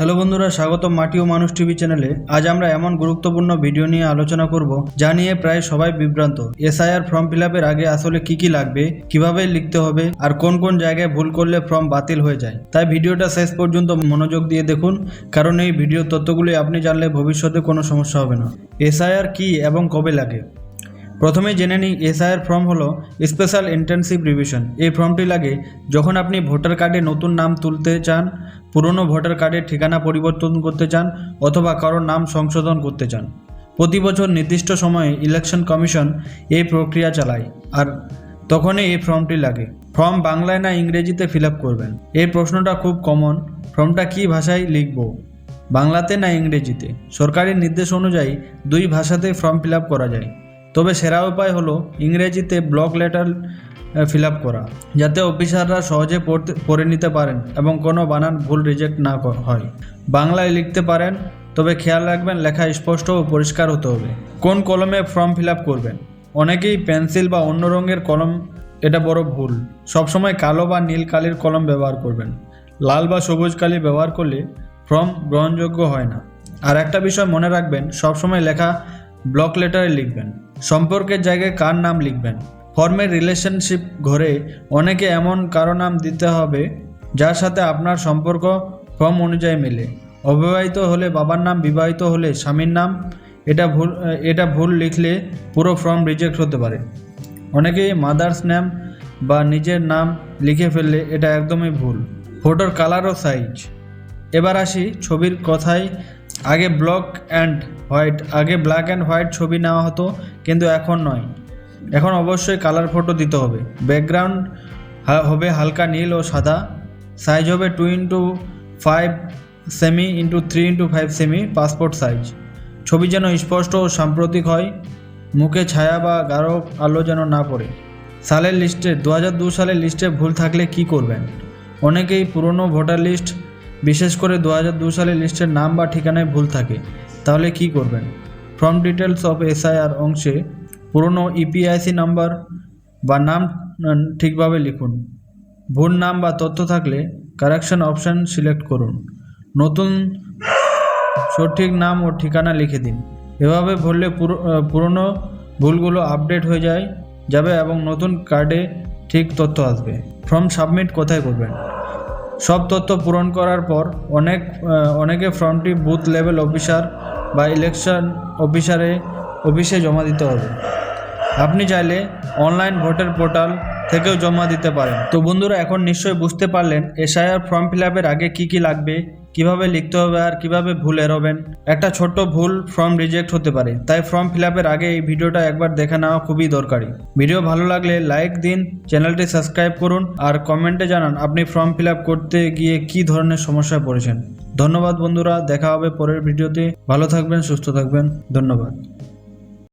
Hello বন্ধুরা স্বাগত মাটি ও মানুষ টিভি চ্যানেলে। আজ আমরা এমন গুরুত্বপূর্ণ ভিডিও নিয়ে আলোচনা করব, যা নিয়ে প্রায় সবাই বিভ্রান্ত। এসআইআর ফর্ম ফিল আগে আসলে কি কি লাগবে, কীভাবে লিখতে হবে, আর কোন কোন জায়গায় ভুল করলে ফর্ম বাতিল হয়ে যায়। তাই ভিডিওটা শেষ পর্যন্ত মনোযোগ দিয়ে দেখুন, কারণ এই ভিডিও তথ্যগুলি আপনি জানলে ভবিষ্যতে কোনো সমস্যা হবে না। এসআইআর কি এবং কবে লাগে? প্রথমে জেনে নিই, এসআইআর ফর্ম হলো স্পেশাল ইন্টেনসিভ রিভিশন। এই ফর্মটি লাগে যখন আপনি ভোটার কার্ডে নতুন নাম তুলতে চান, পুরনো ভোটার কার্ডের ঠিকানা পরিবর্তন করতে চান, অথবা কারোর নাম সংশোধন করতে চান। প্রতি বছর নির্দিষ্ট সময়ে ইলেকশন কমিশন এই প্রক্রিয়া চালায়, আর তখনই এই ফর্মটি লাগে। ফর্ম বাংলায় না ইংরেজিতে ফিল করবেন? এই প্রশ্নটা খুব কমন। ফর্মটা কী ভাষায় লিখব? বাংলাতে না ইংরেজিতে? সরকারি নির্দেশ অনুযায়ী দুই ভাষাতেই ফর্ম ফিল করা যায়। তবে সেরা উপায় হলো ইংরেজিতে ব্লক লেটার ফিল আপ করা, যাতে অফিসাররা সহজে পড়তে, পড়ে নিতে পারেন এবং কোনো বানান ভুল রিজেক্ট না হয়। বাংলায় লিখতে পারেন, তবে খেয়াল রাখবেন লেখা স্পষ্ট ও পরিষ্কার হতে হবে। কোন কলমে ফর্ম ফিল আপ করবেন? অনেকেই পেন্সিল বা অন্য রঙের কলম, এটা বড় ভুল। সবসময় কালো বা নীল কালির কলম ব্যবহার করবেন। লাল বা সবুজ কালি ব্যবহার করলে ফর্ম গ্রহণযোগ্য হয় না। আর একটা বিষয় মনে রাখবেন, সবসময় লেখা ব্লক লেটারে লিখবেন। সম্পর্কের জায়গায় কার নাম লিখবেন? ফর্মের রিলেশনশিপ ঘরে অনেকে এমন কারও নাম দিতে হবে যার সাথে আপনার সম্পর্ক ফর্ম অনুযায়ী মেলে। অবিবাহিত হলে বাবার নাম, বিবাহিত হলে স্বামীর নাম, এটা ভুল এটা ভুল লিখলে পুরো ফর্ম রিজেক্ট হতে পারে। অনেকেই মাদার্স নেম বা নিজের নাম লিখে ফেললে এটা একদমই ভুল। ফটোর কালার ও সাইজ এবার আসি ছবির কথায় আগে ব্লক অ্যান্ড হোয়াইট, আগে ব্ল্যাক অ্যান্ড হোয়াইট ছবি নেওয়া হতো, কিন্তু এখন নয়। এখন অবশ্যই কালার ফটো দিতে হবে। ব্যাকগ্রাউন্ড হবে হালকা নীল ও সাদা। সাইজ হবে two into five cm into three into five cm, passport size. ছবি যেন স্পষ্ট ও সাম্প্রতিক হয়, মুখে ছায়া বা গাঢ় আলো যেন না পড়ে। সালের লিস্টে দু সালের লিস্টে ভুল থাকলে কি করবেন? অনেকেই পুরনো ভোটার লিস্ট বিশেষ করে দু হাজার দু সালে লিস্টের নাম বা ঠিকানায় ভুল থাকে, তাহলে কি করবেন? ফর্ম ডিটেলস অফ এসআইআর অংশে পুরনো ইপিআইসি নাম্বার বা নাম ঠিকভাবে লিখুন। ভুল নাম বা তথ্য থাকলে কারেকশন অপশান সিলেক্ট করুন। নতুন সঠিক নাম ও ঠিকানা লিখে দিন। এভাবে ভরলে পুরনো ভুলগুলো আপডেট হয়ে যায়, যাবে এবং নতুন কার্ডে ঠিক তথ্য আসবে। ফর্ম সাবমিট কোথায় করবেন? সব তথ্য পূরণ করার পর অনেক অনেকে ফর্মটি বুথ লেভেল অফিসার বা ইলেকশন অফিসারে অফিসে জমা দিতে হবে। আপনি চাইলে অনলাইন ভোটের পোর্টাল থেকেও জমা দিতে পারেন। তো বন্ধুরা, এখন নিশ্চয়ই বুঝতে পারলেন এসআইআর ফর্ম ফিল আপের আগে কি কি লাগবে কীভাবে লিখতে হবে আর কীভাবে ভুল এড়াবেন একটা ছোট্ট ভুল ফর্ম রিজেক্ট হতে পারে, তাই ফর্ম ফিল আপের আগে এই ভিডিওটা একবার দেখে নেওয়া খুবই দরকারি। ভিডিও ভালো লাগলে লাইক দিন, চ্যানেলটি সাবস্ক্রাইব করুন, আর কমেন্টে জানান আপনি ফর্ম ফিল আপ করতে গিয়ে কি ধরনের সমস্যায় পড়েছেন। ধন্যবাদ বন্ধুরা, দেখা হবে পরের ভিডিওতে। ভালো থাকবেন, সুস্থ থাকবেন, ধন্যবাদ।